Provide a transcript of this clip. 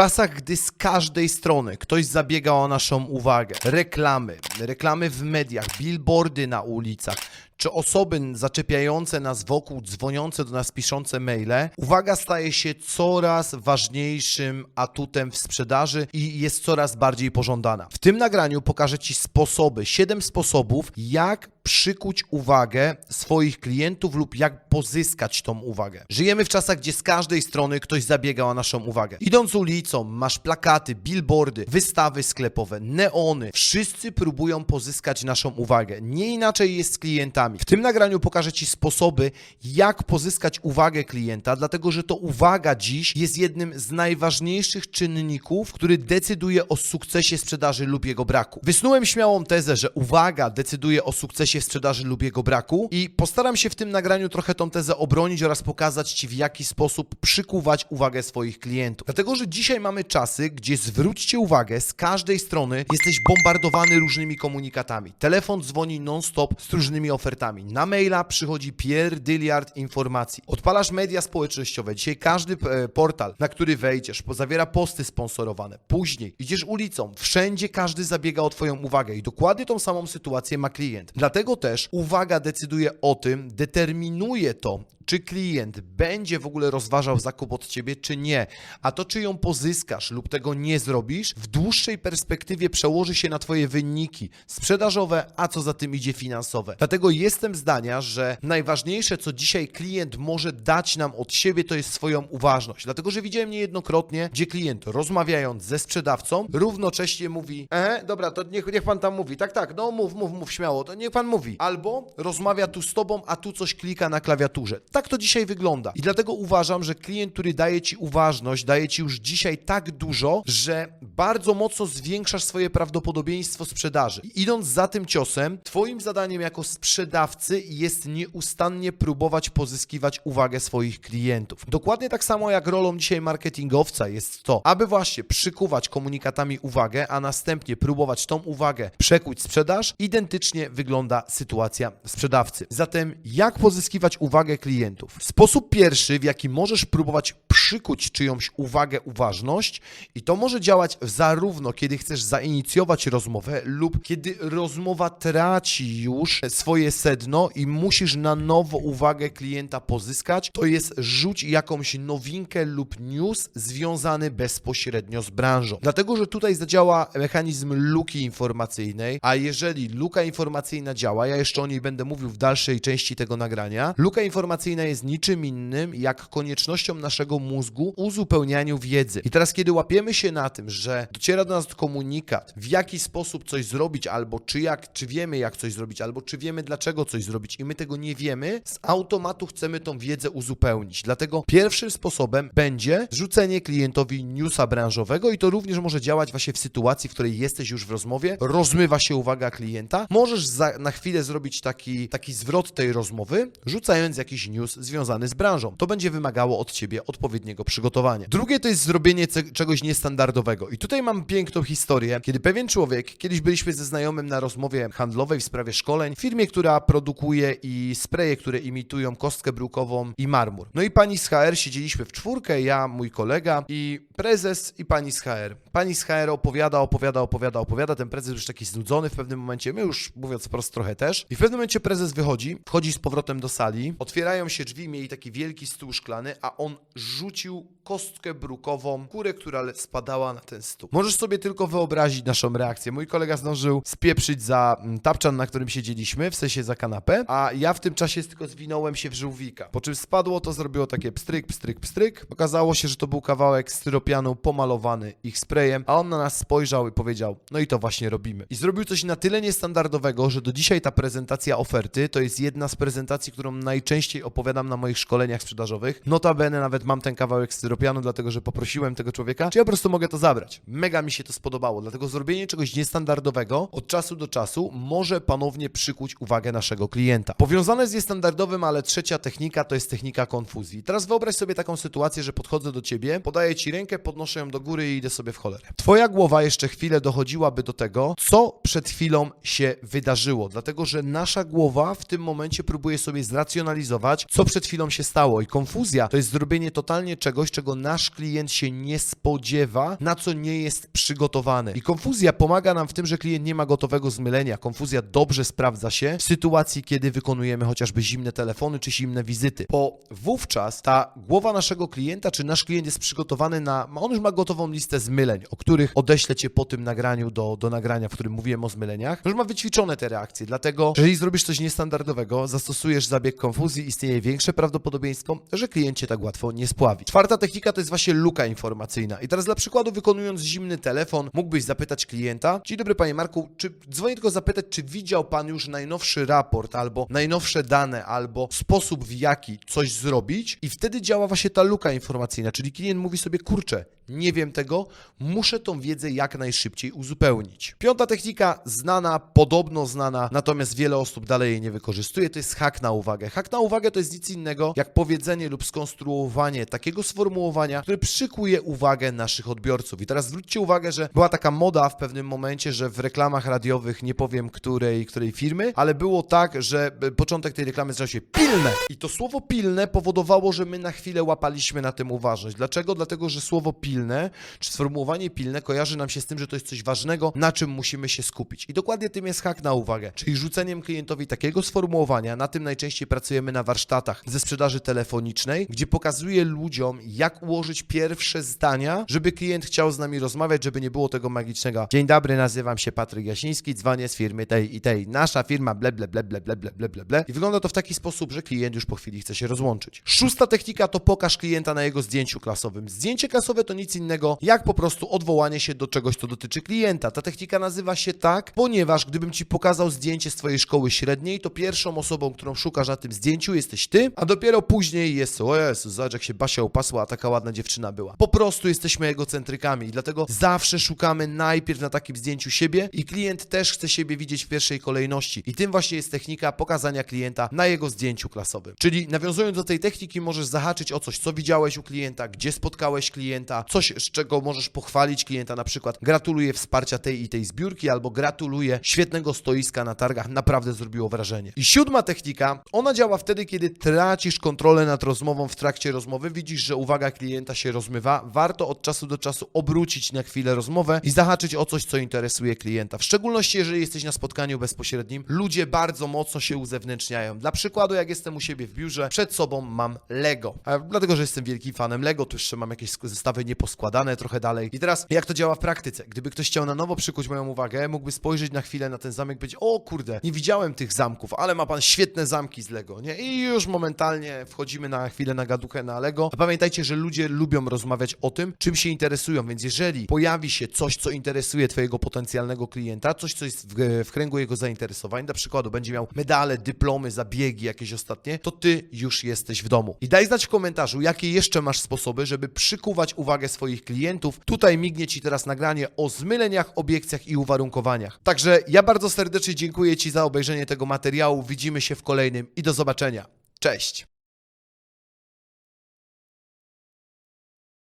czasach, gdy z każdej strony ktoś zabiega o naszą uwagę, reklamy, reklamy w mediach, billboardy na ulicach, czy osoby zaczepiające nas wokół, dzwoniące do nas, piszące maile, uwaga staje się coraz ważniejszym atutem w sprzedaży i jest coraz bardziej pożądana. W tym nagraniu pokażę Ci sposoby, 7 sposobów, jak przykuć uwagę swoich klientów lub jak pozyskać tą uwagę. Żyjemy w czasach, gdzie z każdej strony ktoś zabiega o naszą uwagę. Idąc ulicą, masz plakaty, billboardy, wystawy sklepowe, neony. Wszyscy próbują pozyskać naszą uwagę. Nie inaczej jest z klientami. W tym nagraniu pokażę Ci sposoby, jak pozyskać uwagę klienta, dlatego że to uwaga dziś jest jednym z najważniejszych czynników, który decyduje o sukcesie sprzedaży lub jego braku. Wysnułem śmiałą tezę, że uwaga decyduje o sukcesie sprzedaży lub jego braku i postaram się w tym nagraniu trochę tą tezę obronić oraz pokazać Ci w jaki sposób przykuwać uwagę swoich klientów. Dlatego, że dzisiaj mamy czasy, gdzie zwróćcie uwagę, z każdej strony jesteś bombardowany różnymi komunikatami. Telefon dzwoni non-stop z różnymi ofertami. Na maila przychodzi pierdyliard informacji. Odpalasz media społecznościowe. Dzisiaj każdy e, portal, na który wejdziesz, zawiera posty sponsorowane. Później idziesz ulicą. Wszędzie każdy zabiega o Twoją uwagę i dokładnie tą samą sytuację ma klient. Dlatego też uwaga decyduje o tym, determinuje to, czy klient będzie w ogóle rozważał zakup od ciebie, czy nie. A to, czy ją pozyskasz lub tego nie zrobisz, w dłuższej perspektywie przełoży się na Twoje wyniki sprzedażowe, a co za tym idzie finansowe. Dlatego jestem zdania, że najważniejsze, co dzisiaj klient może dać nam od siebie, to jest swoją uważność. Dlatego, że widziałem niejednokrotnie, gdzie klient rozmawiając ze sprzedawcą, równocześnie mówi: E, dobra, to niech, niech pan tam mówi. Tak, tak, no mów, mów, mów śmiało, to niech pan mówi. Albo rozmawia tu z tobą, a tu coś klika na klawiaturze. Tak to dzisiaj wygląda. I dlatego uważam, że klient, który daje ci uważność, daje ci już dzisiaj tak dużo, że bardzo mocno zwiększasz swoje prawdopodobieństwo sprzedaży. I idąc za tym ciosem, twoim zadaniem jako sprzedawcy jest nieustannie próbować pozyskiwać uwagę swoich klientów. Dokładnie tak samo jak rolą dzisiaj marketingowca jest to, aby właśnie przykuwać komunikatami uwagę, a następnie próbować tą uwagę przekuć sprzedaż, identycznie wygląda sytuacja sprzedawcy. Zatem jak pozyskiwać uwagę klientów? Sposób pierwszy, w jaki możesz próbować przykuć czyjąś uwagę, uważność i to może działać zarówno kiedy chcesz zainicjować rozmowę lub kiedy rozmowa traci już swoje sedno i musisz na nowo uwagę klienta pozyskać, to jest rzuć jakąś nowinkę lub news związany bezpośrednio z branżą. Dlatego, że tutaj zadziała mechanizm luki informacyjnej, a jeżeli luka informacyjna działa, ja jeszcze o niej będę mówił w dalszej części tego nagrania, luka informacyjna jest niczym innym jak koniecznością naszego mózgu uzupełnianiu wiedzy. I teraz, kiedy łapiemy się na tym, że dociera do nas komunikat, w jaki sposób coś zrobić, albo czy jak, czy wiemy jak coś zrobić, albo czy wiemy dlaczego coś zrobić i my tego nie wiemy, z automatu chcemy tą wiedzę uzupełnić. Dlatego pierwszym sposobem będzie rzucenie klientowi newsa branżowego i to również może działać właśnie w sytuacji, w której jesteś już w rozmowie, rozmywa się uwaga klienta, możesz za, na chwilę zrobić taki, taki zwrot tej rozmowy, rzucając jakiś news związany z branżą. To będzie wymagało od ciebie odpowiedniego przygotowania. Drugie to jest zrobienie czegoś niestandardowego. I tutaj mam piękną historię, kiedy pewien człowiek, kiedyś byliśmy ze znajomym na rozmowie handlowej w sprawie szkoleń, w firmie, która produkuje i spreje, które imitują kostkę brukową i marmur. No i pani z HR siedzieliśmy w czwórkę, ja, mój kolega i prezes i pani z HR. Pani z HR opowiada, opowiada, opowiada, opowiada, ten prezes już taki znudzony w pewnym momencie, my już mówiąc wprost trochę też. I w pewnym momencie prezes wychodzi, wchodzi z powrotem do sali, otwierają się drzwi, mieli taki wielki stół szklany, a on rzucił kostkę brukową, kurę, która spadała na ten stół. Możesz sobie tylko wyobrazić naszą reakcję. Mój kolega zdążył spieprzyć za mm, tapczan, na którym siedzieliśmy, w sensie za kanapę, a ja w tym czasie tylko zwinąłem się w żółwika. Po czym spadło, to zrobiło takie pstryk, pstryk, pstryk. Okazało się, że to był kawałek styropianu pomalowany ich sprayem, a on na nas spojrzał i powiedział, no i to właśnie robimy. I zrobił coś na tyle niestandardowego, że do dzisiaj ta prezentacja oferty to jest jedna z prezentacji, którą najczęściej opowiadam na moich szkoleniach sprzedażowych. Notabene nawet mam ten kawałek styropianu, dlatego że poprosiłem tego człowieka, czy ja po prostu mogę to zabrać. Mega mi się to spodobało, dlatego zrobienie czegoś niestandardowego od czasu do czasu może ponownie przykuć uwagę naszego klienta. Powiązane z niestandardowym, ale trzecia technika to jest technika konfuzji. Teraz wyobraź sobie taką sytuację, że podchodzę do ciebie, podaję ci rękę, podnoszę ją do góry i idę sobie w cholerę. Twoja głowa jeszcze chwilę dochodziłaby do tego, co przed chwilą się wydarzyło, dlatego że nasza głowa w tym momencie próbuje sobie zracjonalizować, co przed chwilą się stało. I konfuzja to jest zrobienie totalnie totalnie czegoś, czego nasz klient się nie spodziewa, na co nie jest przygotowany. I konfuzja pomaga nam w tym, że klient nie ma gotowego zmylenia. Konfuzja dobrze sprawdza się w sytuacji, kiedy wykonujemy chociażby zimne telefony czy zimne wizyty, bo wówczas ta głowa naszego klienta, czy nasz klient jest przygotowany na, on już ma gotową listę zmyleń, o których odeślę Cię po tym nagraniu do, do nagrania, w którym mówiłem o zmyleniach, już ma wyćwiczone te reakcje, dlatego jeżeli zrobisz coś niestandardowego, zastosujesz zabieg konfuzji, istnieje większe prawdopodobieństwo, że klient Cię tak łatwo nie Czwarta technika to jest właśnie luka informacyjna. I teraz dla przykładu, wykonując zimny telefon, mógłbyś zapytać klienta, dzień dobry Panie Marku, czy dzwonię tylko zapytać, czy widział Pan już najnowszy raport, albo najnowsze dane, albo sposób w jaki coś zrobić i wtedy działa właśnie ta luka informacyjna, czyli klient mówi sobie, kurczę, nie wiem tego, muszę tą wiedzę jak najszybciej uzupełnić. Piąta technika, znana, podobno znana, natomiast wiele osób dalej jej nie wykorzystuje, to jest hak na uwagę. Hak na uwagę to jest nic innego jak powiedzenie lub skonstruowanie takiego sformułowania, które przykuje uwagę naszych odbiorców. I teraz zwróćcie uwagę, że była taka moda w pewnym momencie, że w reklamach radiowych, nie powiem której, której firmy, ale było tak, że e, początek tej reklamy zaczął się pilne. I to słowo pilne powodowało, że my na chwilę łapaliśmy na tym uważność. Dlaczego? Dlatego, że słowo pilne, pilne, czy sformułowanie pilne kojarzy nam się z tym, że to jest coś ważnego, na czym musimy się skupić. I dokładnie tym jest hak na uwagę, czyli rzuceniem klientowi takiego sformułowania, na tym najczęściej pracujemy na warsztatach ze sprzedaży telefonicznej, gdzie pokazuję ludziom, jak ułożyć pierwsze zdania, żeby klient chciał z nami rozmawiać, żeby nie było tego magicznego. Dzień dobry, nazywam się Patryk Jasiński, dzwonię z firmy tej i tej. Nasza firma ble, ble, ble, ble, ble, ble, ble, ble. I wygląda to w taki sposób, że klient już po chwili chce się rozłączyć. Szósta technika to pokaż klienta na jego zdjęciu klasowym. Zdjęcie klasowe to nie nic innego, jak po prostu odwołanie się do czegoś, co dotyczy klienta. Ta technika nazywa się tak, ponieważ gdybym ci pokazał zdjęcie z twojej szkoły średniej, to pierwszą osobą, którą szukasz na tym zdjęciu jesteś ty, a dopiero później jest, o Jezu, zobacz jak się Basia upasła, a taka ładna dziewczyna była. Po prostu jesteśmy egocentrykami i dlatego zawsze szukamy najpierw na takim zdjęciu siebie i klient też chce siebie widzieć w pierwszej kolejności. I tym właśnie jest technika pokazania klienta na jego zdjęciu klasowym. Czyli nawiązując do tej techniki, możesz zahaczyć o coś, co widziałeś u klienta, gdzie spotkałeś klienta, coś, z czego możesz pochwalić klienta, na przykład gratuluję wsparcia tej i tej zbiórki, albo gratuluję świetnego stoiska na targach, naprawdę zrobiło wrażenie. I siódma technika, ona działa wtedy, kiedy tracisz kontrolę nad rozmową w trakcie rozmowy, widzisz, że uwaga klienta się rozmywa, warto od czasu do czasu obrócić na chwilę rozmowę i zahaczyć o coś, co interesuje klienta. W szczególności, jeżeli jesteś na spotkaniu bezpośrednim, ludzie bardzo mocno się uzewnętrzniają. Dla przykładu, jak jestem u siebie w biurze, przed sobą mam Lego. Dlatego, że jestem wielkim fanem Lego, to jeszcze mam jakieś zestawy nieposkładane trochę dalej. I teraz, jak to działa w praktyce? Gdyby ktoś chciał na nowo przykuć moją uwagę, mógłby spojrzeć na chwilę na ten zamek i powiedzieć, o kurde, nie widziałem tych zamków, ale ma pan świetne zamki z Lego, nie? I już momentalnie wchodzimy na chwilę na gaduchę na Lego. A pamiętajcie, że ludzie lubią rozmawiać o tym, czym się interesują, więc jeżeli pojawi się coś, co interesuje twojego potencjalnego klienta, coś, co jest w, w kręgu jego zainteresowań, przykładu będzie miał medale, dyplomy, zabiegi jakieś ostatnie, to ty już jesteś w domu. I daj znać w komentarzu, jakie jeszcze masz sposoby, żeby przykuwać uwagę swoich klientów. Tutaj mignie ci teraz nagranie o zmyleniach, obiekcjach i uwarunkowaniach. Także ja bardzo serdecznie dziękuję ci za obejrzenie tego materiału. Widzimy się w kolejnym i do zobaczenia. Cześć!